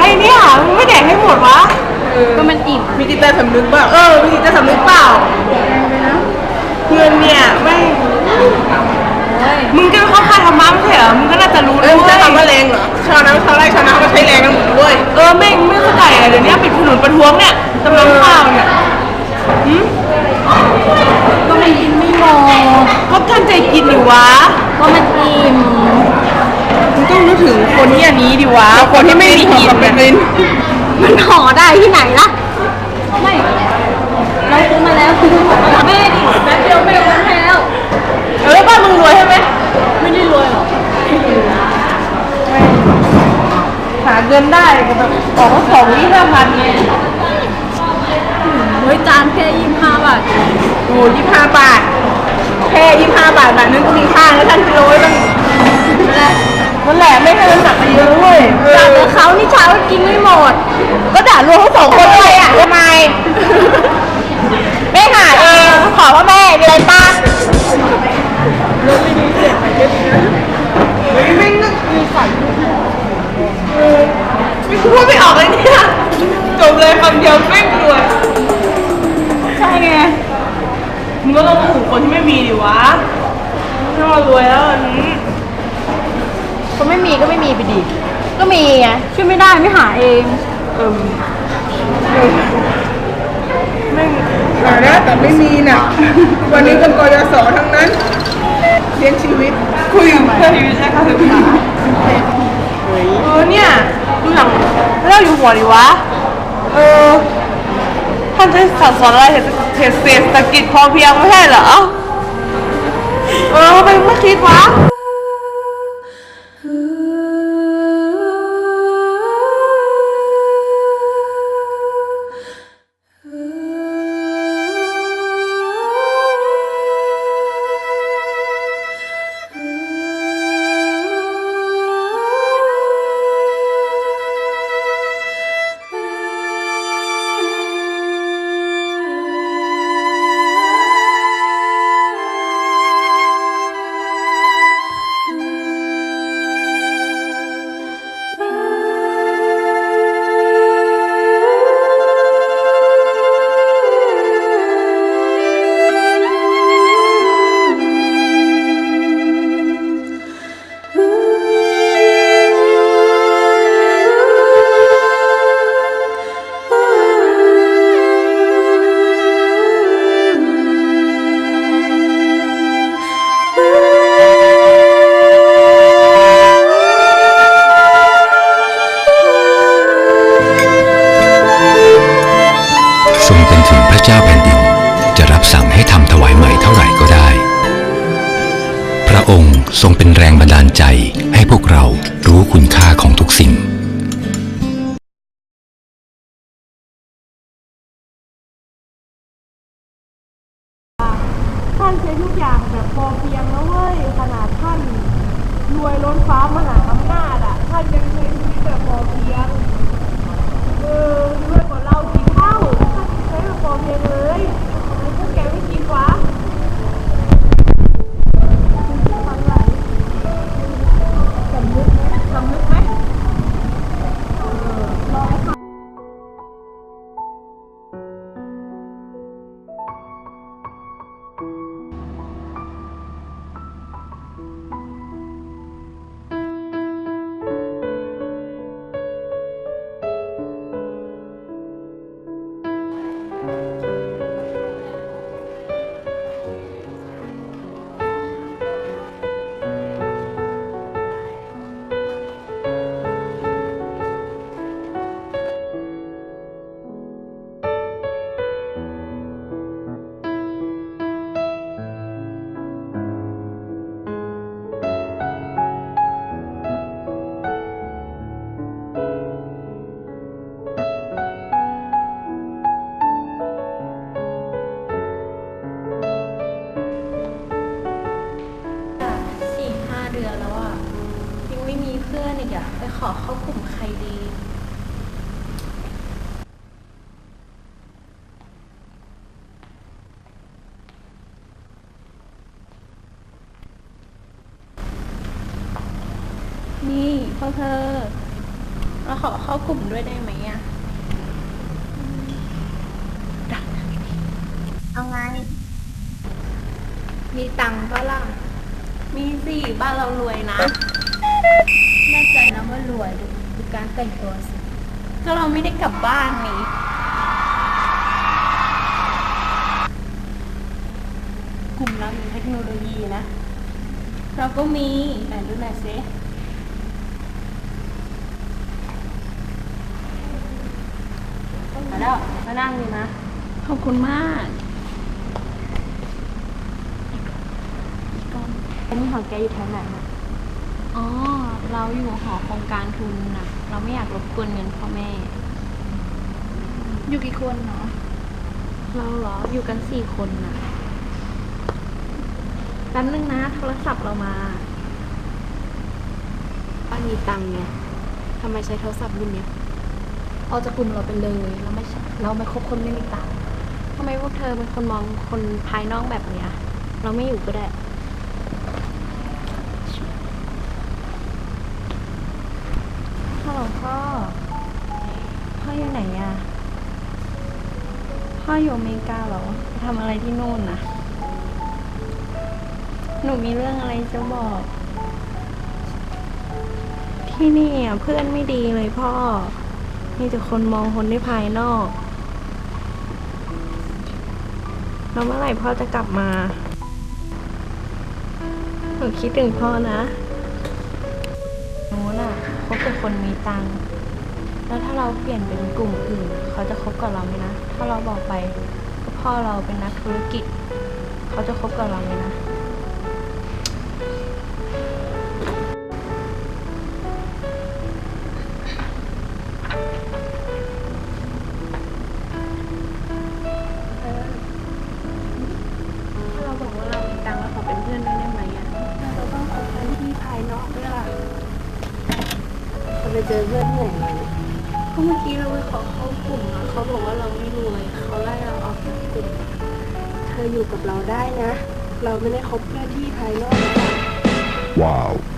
ให้เนี่ยมึงไม่แดกให้หมดวะก็มันอิ่มมีจิตใจสำนึกเปล่าเออมีจิตใจสำนึกเปล่าเงินเนี่ยไม่มึงก็เข้าค่ายธรรมะไม่ใช่เหรอมึงก็น่าจะรู้ด้วยจะทำว่าแรงเหรอชาวนาชาวไร่ชาวนาขาใช้แรงกันหมดด้วยเออไม่ไม่เข้าใจอะเดี๋ยวนี้ปิดถนนประท้วงเนี่ยตำรวจข้าวเนี่ยก็ไม่กินไม่มองก็ตั้งใจกินอยู่วะก็มันอิ่ม ต้องนึกถึงคนที่อันนี้ดิวะ คนที่ไม่มีกินเนี่ยมันห่อได้ที่ไหนล่ะ ไม่ เราซื้อมาแล้วซื้อมาแม่ดิแป๊บเดียวแม่ก็ให้แล้ว เออบ้านมึงรวยใช่ไหมไม่ได้รวยหรอกหาเงินได้ก็แบบออกมาสองยี่ห้าพันไงเฮ้ยจานแค่ยี่สิบห้าบาทโอ้ยี่ห้าบาท แค่ยี่ห้าบาทบาทนึงก็มีค่าแล้วท่านกิโลต้อง นั่นแหละไม่ให้มันหนักไปเยอะเว้ยเอจานอกับเขานี่เช้าก็กินไม่หมด ก็ด่ารวมทั้งสองคนเลยอะทำไมแม่หาเองขอว่าแม่มีอะไรป้าเฮ้ยไม่นึกมีฝันไม่พูดไม่ออกเลยเนี่ยจบเลยคำเดียวแม่งรวยใช่ไงมึงก็ต้องนึกถึงคนที่ไม่มีดิวะถ้ามารวยแล้วอันนี้ คนไม่มีก็ไม่มีไปดิ ก็มีไงช่วยไม่ได้ไม่หาเองเออไม่หาได้แต่ไม่มีน่ะ วันนี้เป็นกยศทั้งนั้นเลี้ยงชีวิต คุยกับเพื่อนชีวิตใช่ค่ะศึกษาเออเนี่ยดูหนังเล่าอยู่หัวดิวะ เออท่านจะสั่งสอนอะไรเศรษฐเศรษฐกิจพอเพียงไม่ใช่เหรอ เออทำไมไม่คิดวะ ทรงเป็นแรงบันดาลใจให้พวกเรารู้คุณค่าของทุกสิ่งท่านใช้ทุกอย่างแบบพอเพียงแล้วเว้ยขนาดท่านรวยล้นฟ้ามหาอำนาจอะท่านยังใช้ชีวิตแบบพอเพียงเออรวยกว่าเรากี่เท่าท่านใช้แบบพอเพียงเลย เธอเราขอเข้ากลุ่มด้วยได้ไหมอะเอาไง มีตังก็ล่ะ มีสิบ้านเรารวยนะ แน่ใจนะว่ารวยดูดูการแต่งตัวสิ ก็เราไม่ได้กลับบ้านนี่กลุ่มเรามีเทคโนโลยีนะ เราก็มีไหนดูหน่อยสิ มาแล้วมานั่งดีนะขอบคุณมากอันนี้ของแกอยู่แถวไหนนะอ๋อ เราอยู่หอโครงการทุนนะเราไม่อยากรบกวนเงินพ่อแม่ อยู่กี่คนเนาะเราเหรออยู่กันสี่คนนะแป๊บนึงนะโทรศัพท์เรามาป้ามีตังค์ไงทำไมใช้โทรศัพท์รุ่นเนี้ย ออกจากกลุ่มเราไปเลยเราไม่ใช่เราไม่คบคนไม่มีตังค์ทำไมพวกเธอเป็นคนมองคนภายนอกแบบเนี้ย เราไม่อยู่ก็ได้ ฮัลโหลพ่อ พ่ออยู่ไหนอะพ่ออยู่อเมริกาเหรอไปทำอะไรที่นู่นนะหนูมีเรื่องอะไรจะบอก ที่นี่อะเพื่อนไม่ดีเลยพ่อ มีแต่คนมองคนที่ภายนอกแล้วเมื่อไหร่พ่อจะกลับมาหนูคิดถึงพ่อนะหนูน่ะคบกับคนมีตังค์แล้วถ้าเราเปลี่ยนเป็นกลุ่มอื่น เขาจะคบกับเราไหมนะ ถ้าเราบอกไปพ่อเราเป็นนักธุรกิจ เขาจะคบกับเราไหมนะ ธออยู่กับเราได้นะ เราไม่ได้คบเพื่อนที่ภายนอกนะ Wow. Dog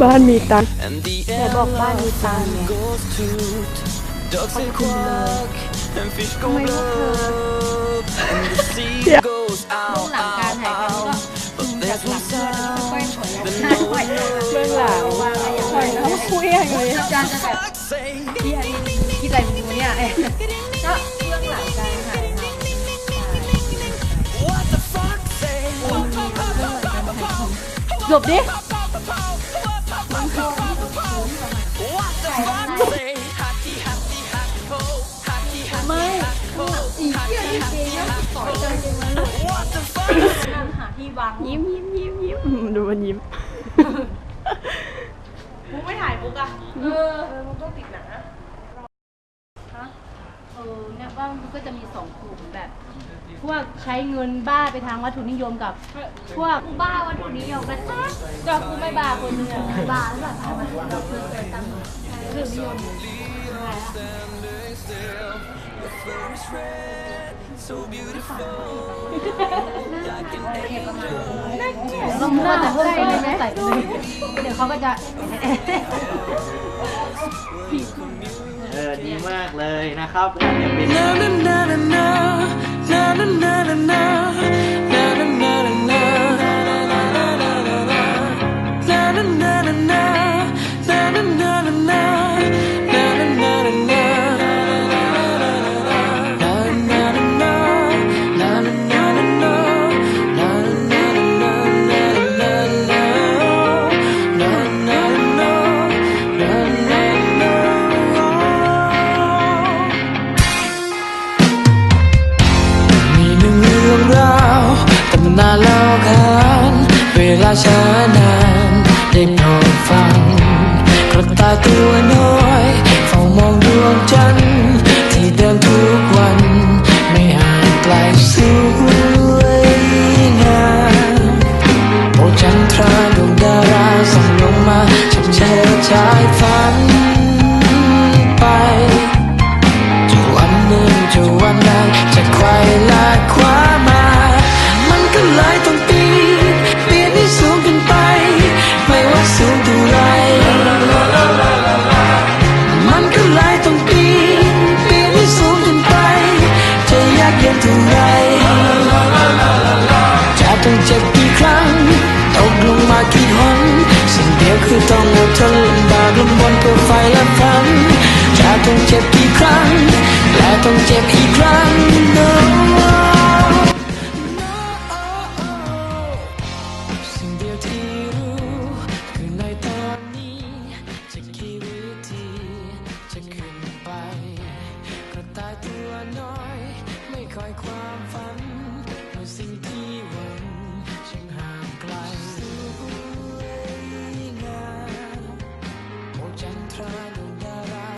บ้านมีตังแต่บอกบ้านมีตังไงทำไมพวกเธอเบื้องหลังการถ่ายทำก็อยากหลับเพื่อนค่อยๆถอยเรื่องหลังว่าอย่างไรเขาคุยอะไย่างไรการจะแบบที่อะไรที่ใจมึงเนี่ย happy, ho. Happy, happy, ไม่ happy, ho. อีกเที่ยวอีกเกมต่อยกันจริงมัน What the fuck? หาที่วางยิ้มยิ้มยิ้มยิ้มอืมดูมันยิ้มมุกไม่ถ่ายมุกอะเออเออมุกต้องติดหนังนะ เอ อเนี่ามันก็จะมีสองกลุ่มแบบ พวกใช้เงินบ้าไปทางวัตถุนิยมกับ พวกบ้าวัตถุนิยมกันนะก็กูไม่บ้าคนหนึงบ้าหรือเปล่าทำไมเราเพื่อเคยตั้งเรื่องนิยม So beautiful. เรามัวแต่เพื่อใส่ไม่ใส่เลยเดี๋ยวเขาก็จะ เออดีมากเลยนะครับเดี๋ยวเป็น through a ต้องเจ็บอีกครั้ง